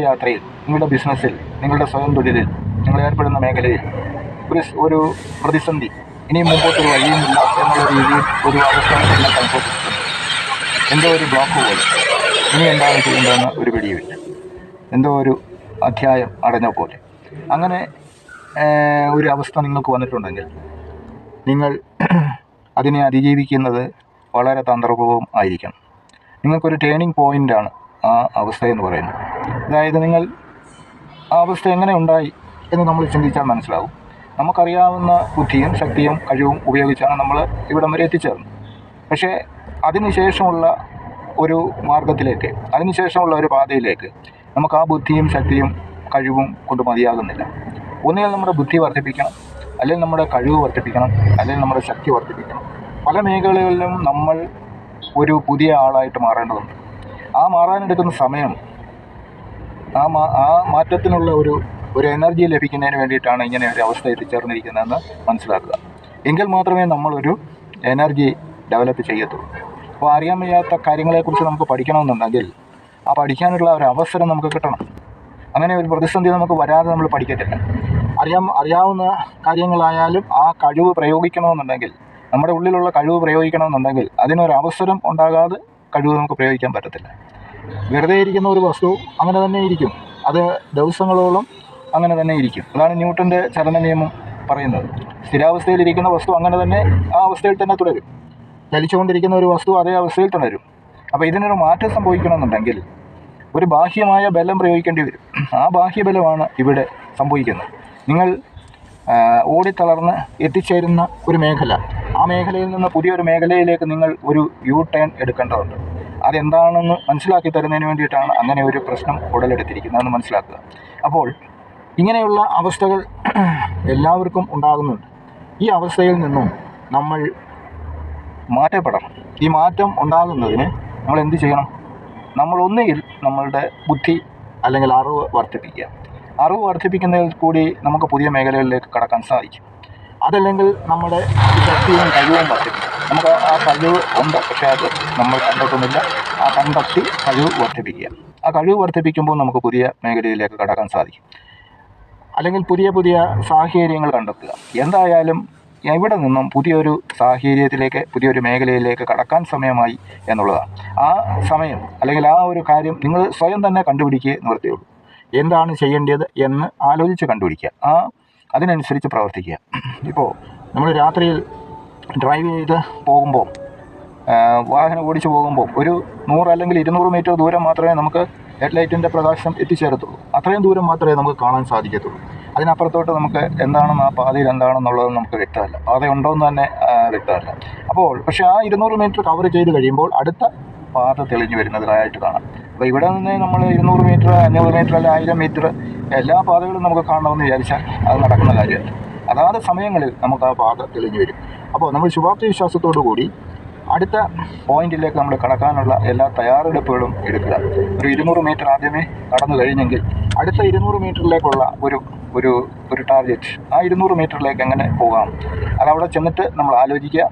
യാത്രയിൽ നിങ്ങളുടെ ബിസിനസ്സിൽ നിങ്ങളുടെ സ്വയം തൊഴിലിൽ നിങ്ങൾ ഏർപ്പെടുന്ന മേഖലയിൽ ഒരു ഒരു പ്രതിസന്ധി ഇനിയും മുമ്പോട്ട് ഒരു വഴിയുമില്ല എന്നുള്ള രീതിയിൽ ഒരു അവസ്ഥ അനുഭവപ്പെട്ടിട്ടുണ്ട് എന്തോ ഒരു ബ്ലോക്ക് പോലെ. ഇനി എന്താണ് ചെയ്യേണ്ടതെന്ന് ഒരു പിടിയുമില്ല. എന്തോ ഒരു അധ്യായം അടഞ്ഞ പോലെ. അങ്ങനെ ഒരു അവസ്ഥ നിങ്ങൾക്ക് വന്നിട്ടുണ്ടെങ്കിൽ നിങ്ങൾ അതിനെ അതിജീവിക്കുന്നത് വളരെ തന്ത്രപൂർവം ആയിരിക്കണം. നിങ്ങൾക്കൊരു ടേണിംഗ് പോയിന്റാണ് ആ അവസ്ഥ എന്ന് പറയുന്നത്. അതായത് നിങ്ങൾ ആ അവസ്ഥ എങ്ങനെ ഉണ്ടായി എന്ന് നമ്മൾ ചിന്തിച്ചാൽ മനസ്സിലാവും. നമുക്കറിയാവുന്ന ബുദ്ധിയും ശക്തിയും കഴിവും ഉപയോഗിച്ചാണ് നമ്മൾ ഇവിടം വരെ എത്തിച്ചേർന്നത്. പക്ഷേ അതിനുശേഷമുള്ള ഒരു മാർഗത്തിലേക്ക് അതിനുശേഷമുള്ള ഒരു പാതയിലേക്ക് നമുക്ക് ആ ബുദ്ധിയും ശക്തിയും കഴിവും കൊണ്ട് മതിയാകുന്നില്ല. ഒന്നുകിൽ നമ്മുടെ ബുദ്ധി വർദ്ധിപ്പിക്കണം അല്ലെങ്കിൽ നമ്മുടെ കഴിവ് വർദ്ധിപ്പിക്കണം അല്ലെങ്കിൽ നമ്മുടെ ശക്തി വർദ്ധിപ്പിക്കണം. പല മേഖലകളിലും നമ്മൾ ഒരു പുതിയ ആളായിട്ട് മാറേണ്ടതുണ്ട്. ആ മാറാനെടുക്കുന്ന സമയം ആ മാ ആ മാറ്റത്തിനുള്ള ഒരു ഒരു എനർജി ലഭിക്കുന്നതിന് വേണ്ടിയിട്ടാണ് ഇങ്ങനെ ഒരു അവസ്ഥ എത്തിച്ചേർന്നിരിക്കുന്നതെന്ന് മനസ്സിലാക്കുക. എങ്കിൽ മാത്രമേ നമ്മളൊരു എനർജി ഡെവലപ്പ് ചെയ്യത്തുള്ളൂ. അപ്പോൾ അറിയാൻ വയ്യാത്ത കാര്യങ്ങളെക്കുറിച്ച് നമുക്ക് പഠിക്കണമെന്നുണ്ടെങ്കിൽ ആ പഠിക്കാനുള്ള ഒരു അവസരം നമുക്ക് കിട്ടണം. അങ്ങനെ ഒരു പ്രതിസന്ധി നമുക്ക് വരാതെ നമ്മൾ പഠിക്കത്തില്ല. അറിയാം അറിയാവുന്ന കാര്യങ്ങളായാലും ആ കഴിവ് പ്രയോഗിക്കണമെന്നുണ്ടെങ്കിൽ നമ്മുടെ ഉള്ളിലുള്ള കഴിവ് പ്രയോഗിക്കണമെന്നുണ്ടെങ്കിൽ അതിനൊരവസരം ഉണ്ടാകാതെ കഴിവ് നമുക്ക് പ്രയോഗിക്കാൻ പറ്റത്തില്ല. വെറുതെ ഇരിക്കുന്ന ഒരു വസ്തു അങ്ങനെ തന്നെ ഇരിക്കും. അത് ദിവസങ്ങളോളം അങ്ങനെ തന്നെ ഇരിക്കും. അതാണ് ന്യൂട്ടന്റെ ചലന നിയമം പറയുന്നത്. സ്ഥിരാവസ്ഥയിലിരിക്കുന്ന വസ്തു അങ്ങനെ തന്നെ ആ അവസ്ഥയിൽ തന്നെ തുടരും. ചലിച്ചുകൊണ്ടിരിക്കുന്ന ഒരു വസ്തു അതേ അവസ്ഥയിൽ തുടരും. അപ്പോൾ ഇതിനൊരു മാറ്റം സംഭവിക്കണമെന്നുണ്ടെങ്കിൽ ഒരു ബാഹ്യമായ ബലം പ്രയോഗിക്കേണ്ടി വരും. ആ ബാഹ്യബലമാണ് ഇവിടെ സംഭവിക്കുന്നത്. നിങ്ങൾ ഓടിത്തളർന്ന് എത്തിച്ചേരുന്ന ഒരു മേഖല. മേഖലയിൽ നിന്ന് പുതിയൊരു മേഖലയിലേക്ക് നിങ്ങൾ ഒരു യു ടേൺ എടുക്കേണ്ടതുണ്ട്. അതെന്താണെന്ന് മനസ്സിലാക്കി തരുന്നതിന് വേണ്ടിയിട്ടാണ് അങ്ങനെ ഒരു പ്രശ്നം ഉടലെടുത്തിരിക്കുന്നതെന്ന് മനസ്സിലാക്കുക. അപ്പോൾ ഇങ്ങനെയുള്ള അവസ്ഥകൾ എല്ലാവർക്കും ഉണ്ടാകുന്നുണ്ട്. ഈ അവസ്ഥയിൽ നിന്നും നമ്മൾ മാറ്റപ്പെടണം. ഈ മാറ്റം ഉണ്ടാകുന്നതിന് നമ്മൾ എന്ത് ചെയ്യണം? നമ്മൾ ഒന്നുകിൽ നമ്മളുടെ ബുദ്ധി അല്ലെങ്കിൽ അറിവ് വർദ്ധിപ്പിക്കുക. അറിവ് വർദ്ധിപ്പിക്കുന്നതിൽ കൂടി നമുക്ക് പുതിയ മേഖലകളിലേക്ക് കടക്കാൻ സാധിക്കും. അതല്ലെങ്കിൽ നമ്മുടെ ശക്തിയും കഴിവും വർദ്ധിപ്പിക്കും നമുക്ക് ആ കഴിവ് ഉണ്ട് പക്ഷേ അത് നമ്മൾ കണ്ടെത്തുന്നില്ല ആ കണ്ടെത്തി കഴിവ് വർദ്ധിപ്പിക്കുക. ആ കഴിവ് വർദ്ധിപ്പിക്കുമ്പോൾ നമുക്ക് പുതിയ മേഖലയിലേക്ക് കടക്കാൻ സാധിക്കും. അല്ലെങ്കിൽ പുതിയ പുതിയ സാഹചര്യങ്ങൾ കണ്ടെത്തുക. എന്തായാലും എവിടെ നിന്നും പുതിയൊരു സാഹചര്യത്തിലേക്ക് പുതിയൊരു മേഖലയിലേക്ക് കടക്കാൻ സമയമായി എന്നുള്ളതാണ്. ആ സമയം അല്ലെങ്കിൽ ആ ഒരു കാര്യം നിങ്ങൾ സ്വയം തന്നെ കണ്ടുപിടിക്കുക നിർത്തിയുള്ളൂ എന്താണ് ചെയ്യേണ്ടത് എന്ന് ആലോചിച്ച് കണ്ടുപിടിക്കുക. ആ അതിനനുസരിച്ച് പ്രവർത്തിക്കുക. ഇപ്പോൾ നമ്മൾ രാത്രിയിൽ ഡ്രൈവ് ചെയ്ത് പോകുമ്പോൾ വാഹനം ഓടിച്ചു പോകുമ്പോൾ ഒരു നൂറ് അല്ലെങ്കിൽ ഇരുന്നൂറ് മീറ്റർ ദൂരം മാത്രമേ നമുക്ക് ഹെഡ്ലൈറ്റിന്റെ പ്രകാശം എത്തിച്ചേരത്തുള്ളൂ. അത്രയും ദൂരം മാത്രമേ നമുക്ക് കാണാൻ സാധിക്കത്തുള്ളൂ. അതിനപ്പുറത്തോട്ട് നമുക്ക് എന്താണെന്ന് ആ പാതയിൽ എന്താണെന്നുള്ളത് നമുക്ക് വ്യക്തമല്ല. പാത ഉണ്ടോ എന്ന് തന്നെ വ്യക്തമല്ല. അപ്പോൾ പക്ഷേ ആ ഇരുന്നൂറ് മീറ്റർ കവർ ചെയ്ത് കഴിയുമ്പോൾ അടുത്ത പാത തെളിഞ്ഞു വരുന്നതായിട്ട് കാണാം. അപ്പോൾ ഇവിടെ നിന്ന് നമ്മൾ ഇരുന്നൂറ് മീറ്റർ അഞ്ഞൂറ് മീറ്റർ അല്ലെങ്കിൽ ആയിരം മീറ്റർ എല്ലാ പാതകളും നമുക്ക് കാണണമെന്ന് വിചാരിച്ചാൽ അത് നടക്കുന്ന കാര്യമല്ല. അതാത് സമയങ്ങളിൽ നമുക്ക് ആ പാത തെളിഞ്ഞു വരും. അപ്പോൾ നമ്മൾ ശുഭാപ്തി വിശ്വാസത്തോടു കൂടി അടുത്ത പോയിന്റിലേക്ക് നമ്മൾ കടക്കാനുള്ള എല്ലാ തയ്യാറെടുപ്പുകളും എടുക്കുക. ഒരു ഇരുന്നൂറ് മീറ്റർ ആദ്യമേ കടന്നു കഴിഞ്ഞെങ്കിൽ അടുത്ത ഇരുന്നൂറ് മീറ്ററിലേക്കുള്ള ഒരു ഒരു ഒരു ടാർഗറ്റ് ആ ഇരുന്നൂറ് മീറ്ററിലേക്ക് എങ്ങനെ പോകാം? അതവിടെ ചെന്നിട്ട് നമ്മൾ ആലോചിക്കുക.